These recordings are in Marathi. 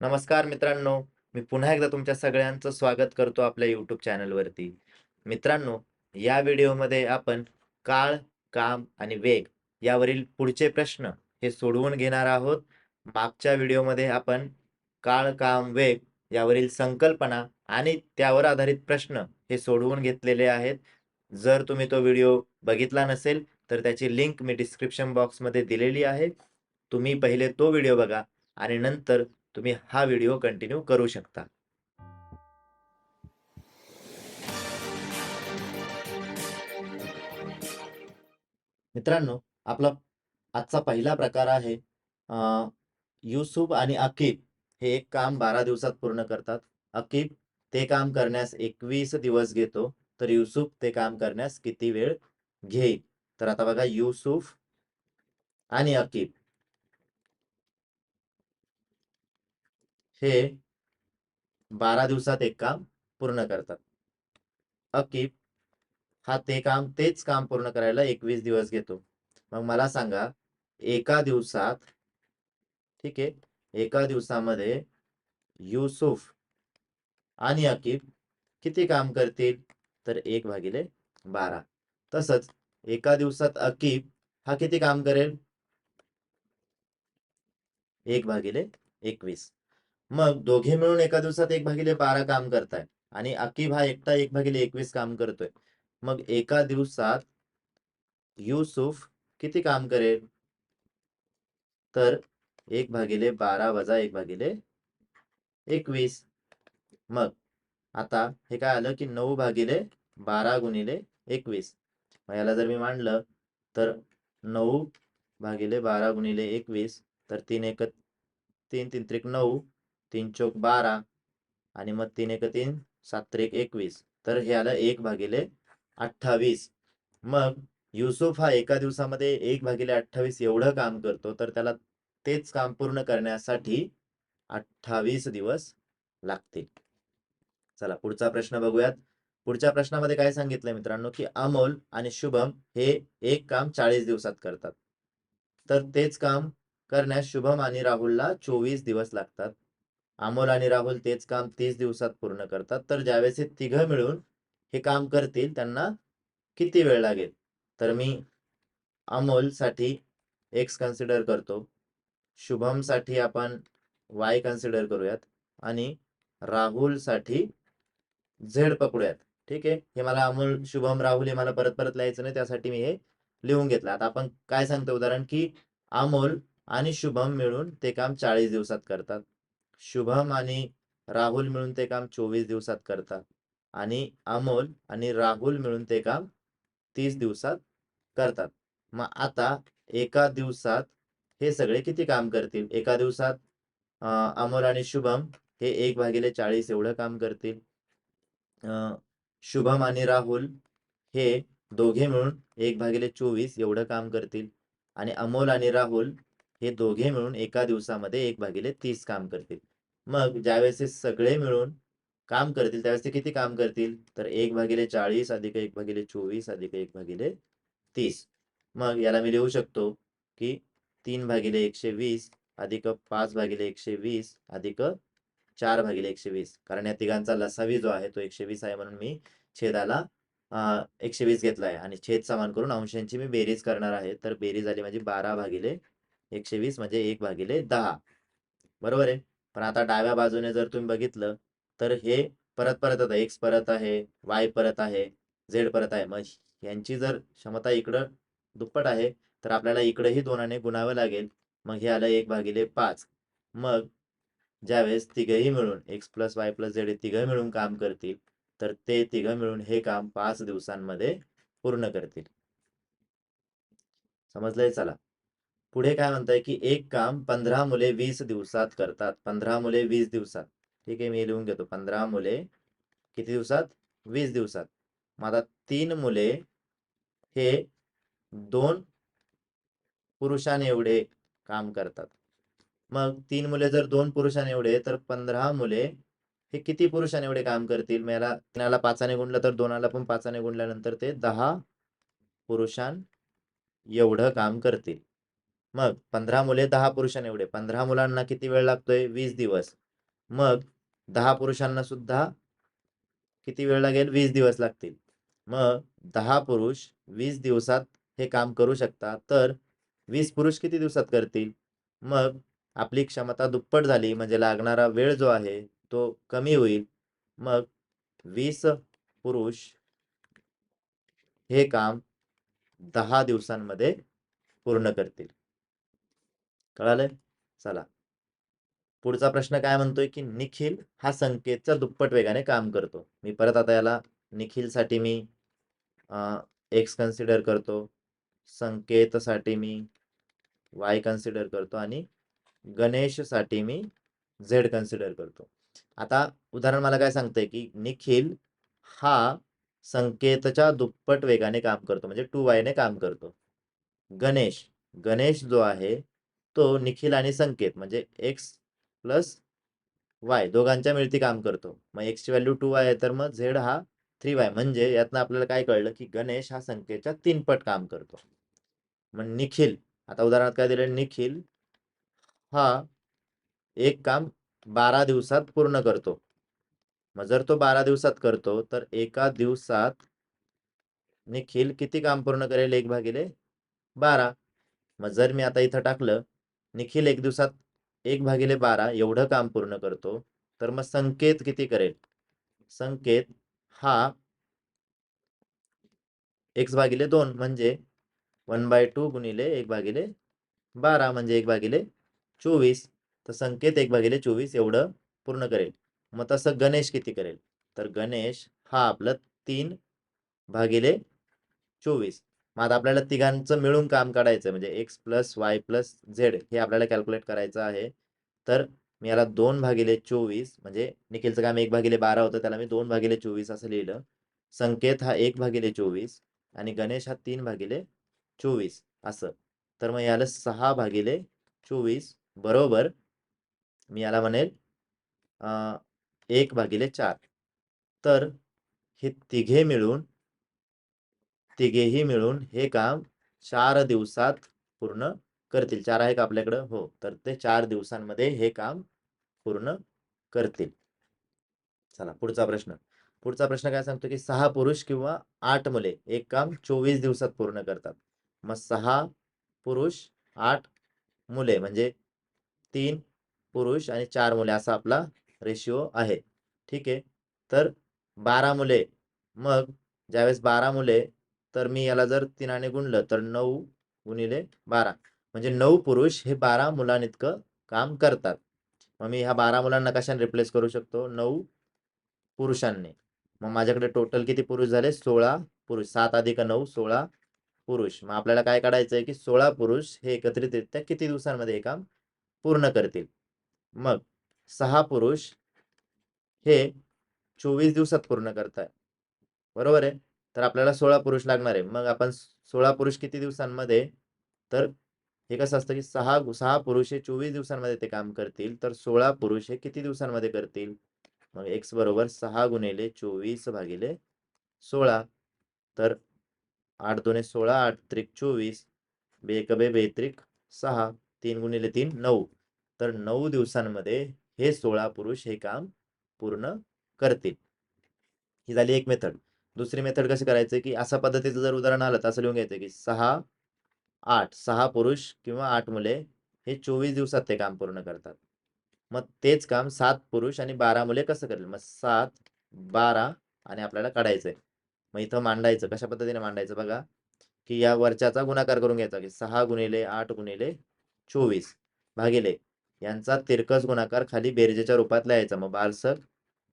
नमस्कार मित्रांनो, मी पुन्हा एकदा तुमच्या सगळ्यांचं स्वागत करतो आपल्या यूट्यूब चॅनलवरती. मित्रांनो, या व्हिडिओमध्ये आपण काळ, काम आणि वेग यावरील पुढचे प्रश्न हे सोडवून घेणार आहोत. मागच्या व्हिडिओमध्ये आपण काळ, काम, वेग यावरील संकल्पना आणि त्यावर आधारित प्रश्न हे सोडवून घेतलेले आहेत. जर तुम्ही तो व्हिडिओ बघितला नसेल, तर त्याची लिंक मी डिस्क्रिप्शन बॉक्समध्ये दिलेली आहे. तुम्ही पहिले तो व्हिडिओ बघा आणि नंतर तुम्ही हा व्हिडिओ कंटिन्यू करू शकता. मित्रांनो, आपला आजचा पहिला प्रकार आहे युसुफ आणि अकीब हे एक काम 12 दिवसात पूर्ण करतात. अकीब ते काम करण्यास 21 दिवस घेतो, तर युसुफ ते काम करण्यास किती वेळ घेईल? तर आता बघा युसुफ आणि अकीब हे 12 दिवसात एक काम पूर्ण करतात. अकीब हा ते काम तेच काम पूर्ण करायला 21 दिवस घेतो. मग मला सांगा एका दिवसात ठीक आहे, एका दिवसामध्ये युसुफ आणि अकीब किती काम करतील? तर 1/12. तसंच एका दिवसात अकीब हा किती काम करेल? 1/21. मग दोघे मिळून एका दिवसात एक भागिले बारा काम करताय आणि अक्की भा एकटा एक भागिले एकवीस काम करतोय. मग एका दिवसात युसुफ किती काम करेल? तर एक भागिले बारा वजा एक भागिले एकवीस. मग आता हे काय आलं की नऊ भागिले बारा गुणिले एकवीस. याला जर मी मांडलं तर नऊ भागिले बारा गुणिले एकवीस तर तीन एक तीन तीन त्रिक नऊ तीन चौक 12 आणि मग तीन एक 3 7 त्रिक 21 तर हे आलं 1/28. मग युसुफ हा एका दिवसामध्ये 1/28 एवढं काम करतो, तर त्याला तेच काम पूर्ण करण्यासाठी 28 दिवस लागतील. चला पुढचा प्रश्न बघूयात. पुढच्या प्रश्नामध्ये काय सांगितलंय मित्रांनो, की अमोल आणि शुभम हे एक काम 40 दिवसात करतात. तर तेच काम करण्यास शुभम आणि राहुलला 24 दिवस लागतात. अमोल आणि राहुल तेच काम तीस दिवसात पूर्ण करतात. तर ज्यावेळेस हे तिघं मिळून हे काम करतील त्यांना किती वेळ लागेल? तर मी अमोलसाठी एक्स कन्सिडर करतो. शुभमसाठी आपण वाय कन्सिडर करूयात आणि राहुलसाठी झेड पकडूयात. ठीक आहे. हे मला अमोल, शुभम, राहुल हे मला परत परत लिहायचं नाही त्यासाठी मी हे लिहून घेतलं. आता आपण काय सांगतो उदाहरण, की अमोल आणि शुभम मिळून ते काम 40 दिवसात करतात. शुभम आणि राहुल मिळून ते काम 24 दिवसात करतात आणि अमोल आणि राहुल मिळून ते काम तीस दिवसात करतात. मग आता एका दिवसात हे सगळे किती काम करतील? एका दिवसात अमोल आणि शुभम हे 1/40 एवढं काम करतील. शुभम आणि राहुल हे दोघे मिळून 1/24 एवढं काम करतील आणि अमोल आणि राहुल हे दोघे मिळून एका दिवसामध्ये 1/30 काम करतील. मग ज्यावेळेस हे सगळे मिळून काम करतील त्यावेळेस ते किती काम करतील? तर 1/40 अधिक 1/24 अधिक 1/30. मग याला मी लिहू शकतो, की 3/120 अधिक 5/120 अधिक 4/120 कारण या तिघांचा लसावी जो आहे तो 120 आहे म्हणून मी छेदाला एकशे वीस घेतला आहे आणि छेद समान करून अंशांची मी बेरीज करणार आहे. तर बेरीज आली माझी 12/120 म्हणजे 1/10 बरोबर आहे. पण आता डाव्या बाजूने जर तुम्ही बघितलं तर हे परत परत आता एक्स परत आहे, वाय परत आहे, झेड परत आहे. मग यांची जर क्षमता इकडं दुप्पट आहे, तर आपल्याला इकडेही दोनाने गुणावं लागेल. मग हे आलं 1/5. मग ज्यावेळेस तिघंही मिळून X plus Y plus Z हे तिघं मिळून काम करतील, तर ते तिघं मिळून हे काम 5 दिवसांमध्ये पूर्ण करतील. समजलंय? चला. पुढे काय म्हणताय, की एक काम 15 मुले वीस दिवसात करतात. 15 मुले वीस दिवसात. ठीक आहे, मी लिहून घेतो. 15 मुले किती दिवसात? वीस दिवसात. मग आता तीन मुले हे 2 पुरुषांएवढे काम करतात. मग तीन मुले जर दोन पुरुषाने एवढे तर 15 मुले हे किती पुरुषांएवढे काम करतील? मग याला 3 5ने गुणलं तर दोनाला पण पाचाने गुणल्यानंतर ते दहा पुरुषां एवढं काम करतील. मग 15 मुले 10 पुरुषांएवढे. 15 मुलांना किती वेळ लागतोय? वीस दिवस. मग दहा पुरुषांना सुद्धा किती वेळ लागेल? वीस दिवस लागतील. मग दहा पुरुष वीस दिवसात हे काम करू शकतात तर वीस पुरुष किती दिवसात करतील? मग आपली क्षमता दुप्पट झाली. म्हणजे लागणारा वेळ जो आहे तो कमी होईल. मग वीस पुरुष हे काम दहा दिवसांमध्ये पूर्ण करतील. कळालंय? चला. पुढचा प्रश्न काय म्हणतोय की निखिल हा संकेतचा दुप्पट वेगाने काम करतो. मी परत आता याला निखिलसाठी मी एक्स कन्सिडर करतो संकेतसाठी मी वाय कन्सिडर करतो आणि गणेशसाठी मी झेड कन्सिडर करतो. आता उदाहरण मला काय सांगतंय की निखिल हा संकेतच्या दुप्पट वेगाने काम करतो म्हणजे टू वायने काम करतो. गणेश गणेश जो आहे तो निखिल आणि संकेत म्हणजे एक्स प्लस वाय दोघांच्या मिळती काम करतो. मग एक्सची व्हॅल्यू टू वाय आहे तर मग झेड हा थ्री वाय म्हणजे यातनं आपल्याला काय कळलं की गणेश हा संकेतच्या तीनपट काम करतो. मग निखिल आता उदाहरणार्थ काय दिलं? निखिल हा एक काम बारा दिवसात पूर्ण करतो. मग जर तो बारा दिवसात करतो तर एका दिवसात निखिल किती काम पूर्ण करेल? एक भागिले बारा. मग जर मी आता इथं टाकलं निखिल एक दिवसात एक भागिले बारा एवढं काम पूर्ण करतो तर मग संकेत किती करेल? संकेत हा एक्स भागिले दोन म्हणजे वन बाय टू गुणिले एक भागिले बारा म्हणजे एक भागिले चोवीस. तर संकेत एक भागिले चोवीस एवढं पूर्ण करेल. मग तसं गणेश किती करेल? तर गणेश हा आपलं तीन भागिले चोवीस. मग आता आपल्याला तिघांचं मिळून काम काढायचं म्हणजे X plus Y plus Z हे आपल्याला कॅल्क्युलेट करायचं आहे. तर मी याला दोन भागिले चोवीस म्हणजे निखिलचं काम एक भागिले बारा होतं त्याला मी दोन भागिले चोवीस असं लिहिलं. संकेत हा एक भागिले चोवीस आणि गणेश हा तीन भागिले चोवीस असं. तर मग याला सहा भागिले चोवीस बरोबर मी याला म्हणेल एक भागिले चार. तर हे तिघे मिळून तिघेही मिळून हे काम चार दिवसात पूर्ण करतील. चार आहे का आपल्याकडं? हो. तर ते चार दिवसांमध्ये हे काम पूर्ण करतील. चला पुढचा प्रश्न. पुढचा प्रश्न काय सांगतो की सहा पुरुष किंवा आठ मुले एक काम चोवीस दिवसात पूर्ण करतात. मग सहा पुरुष आठ मुले म्हणजे तीन पुरुष आणि चार मुले असा आपला रेशिओ आहे. ठीक आहे? तर बारा मुले. मग ज्यावेळेस बारा मुले तर मी याला जर तिनाने गुणलं तर नऊ गुणिले बारा. म्हणजे नऊ पुरुष हे बारा मुलांइतकं काम करतात. मग मी ह्या बारा मुलांना कशाने रिप्लेस करू शकतो? नऊ पुरुषांनी. मग माझ्याकडे टोटल किती पुरुष झाले? सोळा पुरुष. सात अधिक नऊ सोळा पुरुष. मग आपल्याला काय काढायचं आहे की सोळा पुरुष हे एकत्रितरित्या किती दिवसांमध्ये हे काम पूर्ण करतील? मग सहा पुरुष हे चोवीस दिवसात पूर्ण करताय. बरोबर आहे? तर आपल्याला सोळा पुरुष लागणार आहे. मग आपण सोळा पुरुष किती दिवसांमध्ये तर हे कसं असतं की सहा सहा पुरुष हे चोवीस दिवसांमध्ये ते काम करतील तर सोळा पुरुष हे किती दिवसांमध्ये करतील? मग एक्स बरोबर सहा गुणिले चोवीस भागिले सोळा तर आठ दोने सोळा आठ त्रिक चोवीस बेक बे बेत्रिक सहा तीन गुणिले तीन नऊ. तर नऊ दिवसांमध्ये हे सोळा पुरुष हे काम पूर्ण करतील. ही झाली एक मेथड. दुसरी मेथड कशी करायचं की असा पद्धतीचं जर उदाहरण आलं तर असं लिहून घ्यायचं की सहा आठ सहा पुरुष किंवा आठ मुले हे चोवीस दिवसात ते काम पूर्ण करतात. मग तेच काम सात पुरुष आणि बारा मुले कसं करेल मग सात बारा आणि आपल्याला काढायचंय. मग इथं मांडायचं कशा पद्धतीने मांडायचं बघा? की या वरच्याचा गुणाकार करून घ्यायचा की सहा गुणिले आठ गुणिले चोवीस भागिले यांचा तिरकस गुणाकार खाली बेरजेच्या रूपात लिहायचा. मग बारसक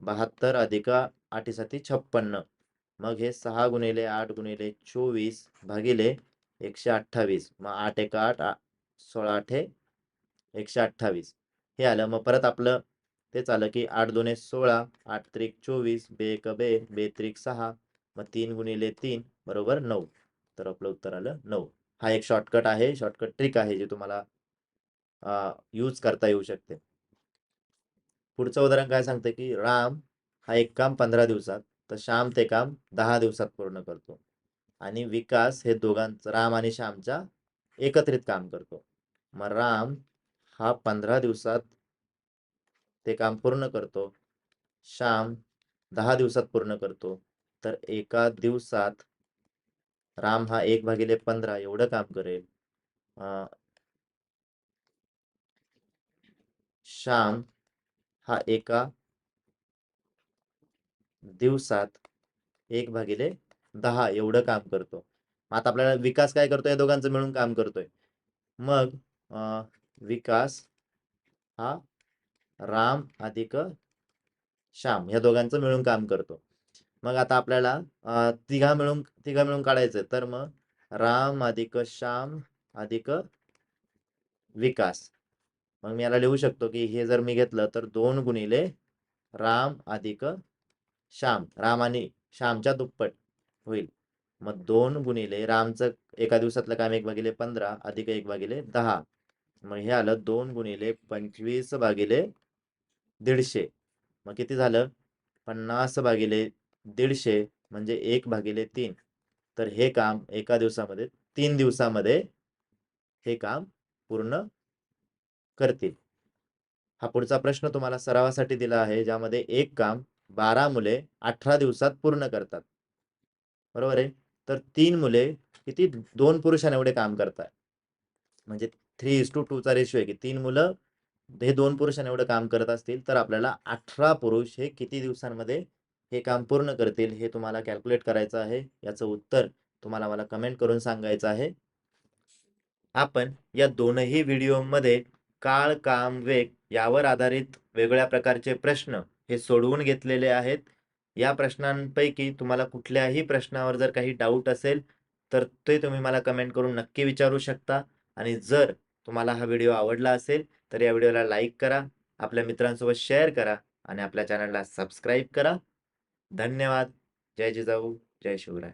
बहात्तर अधिक आठीसाठी छप्पन्न. मग हे सहा गुणिले आठ गुणिले चोवीस भागिले एकशे अठ्ठावीस. मग आठ एक आठ सोळा आठे एकशे अठ्ठावीस. हे आलं. मग परत आपलं तेच आलं की आठ दोने सोळा आठ त्रिक चोवीस बे एक बे बे त्रिक सहा मग तीन गुणिले तीन बरोबर नऊ. तर आपलं उत्तर आलं नऊ. हा एक शॉर्टकट आहे. शॉर्टकट ट्रिक आहे जे तुम्हाला यूज करता येऊ शकते. पुढचं उदाहरण काय सांगते की राम हा एक काम पंधरा दिवसात तर श्याम ते काम दहा दिवसात पूर्ण करतो. आणि विकास हे दोघांचं राम आणि श्यामच्या एकत्रित काम करतो. मग राम हा पंधरा दिवसात ते काम पूर्ण करतो. श्याम दहा दिवसात पूर्ण करतो. तर एका दिवसात राम हा एक भागिले पंधरा एवढं काम करेल. अं, श्याम हा एका दिवसात एक भागिले दहा एवढं काम करतो. आता आपल्याला विकास काय करतोय या दोघांचं मिळून काम करतोय. मग अं, विकास हा राम अधिक श्याम या दोघांचं मिळून काम करतो. मग आता आपल्याला तिघा मिळून तिघा मिळून काढायचं तर मग राम अधिक श्याम अधिक विकास. मग मी याला लिहू शकतो की हे जर मी घेतलं तर दोन गुणिले राम अधिक श्याम राम आणि श्यामच्या दुप्पट होईल. मग दोन गुणिले रामचं एका दिवसातलं काम एक भागिले पंधरा अधिक एक भागिले दहा. मग हे आलं दोन गुणिले पंचवीस भागिले दीडशे. मग किती झालं? पन्नास भागिले दीडशे म्हणजे एक भागिले तीन. तर हे काम एका दिवसामध्ये तीन दिवसामध्ये हे काम पूर्ण करतील. हा पुढचा प्रश्न तुम्हाला सरावासाठी दिला आहे ज्यामध्ये एक काम बारा मुले अठरा दिवसात पूर्ण करतात. बरोबर आहे? तर तीन मुले किती? दोन पुरुषांना एवढे काम करतात. म्हणजे थ्री इज टू टूचा रेशो आहे की तीन मुलं हे दोन पुरुषांना एवढं काम करत असतील तर आपल्याला अठरा पुरुष हे किती दिवसांमध्ये हे काम पूर्ण करतील हे तुम्हाला कॅल्क्युलेट करायचं आहे. याचं उत्तर तुम्हाला मला कमेंट करून सांगायचं आहे. आपण या दोनही व्हिडिओमध्ये काळ काम वेग यावर आधारित वेगळ्या प्रकारचे प्रश्न हे सोडवून घेतलेले आहेत. या प्रश्नांपैकी तुम्हाला कुठल्याही प्रश्नावर जर काही डाऊट असेल तर ते तुम्ही मला कमेंट करून नक्की विचारू शकता. आणि जर तुम्हाला हा व्हिडिओ आवडला असेल तर या व्हिडिओला लाईक करा आपल्या मित्रांसोबत शेअर करा आणि आपल्या चॅनलला सबस्क्राईब करा. धन्यवाद. जय जिजाऊ. जय शिवराय.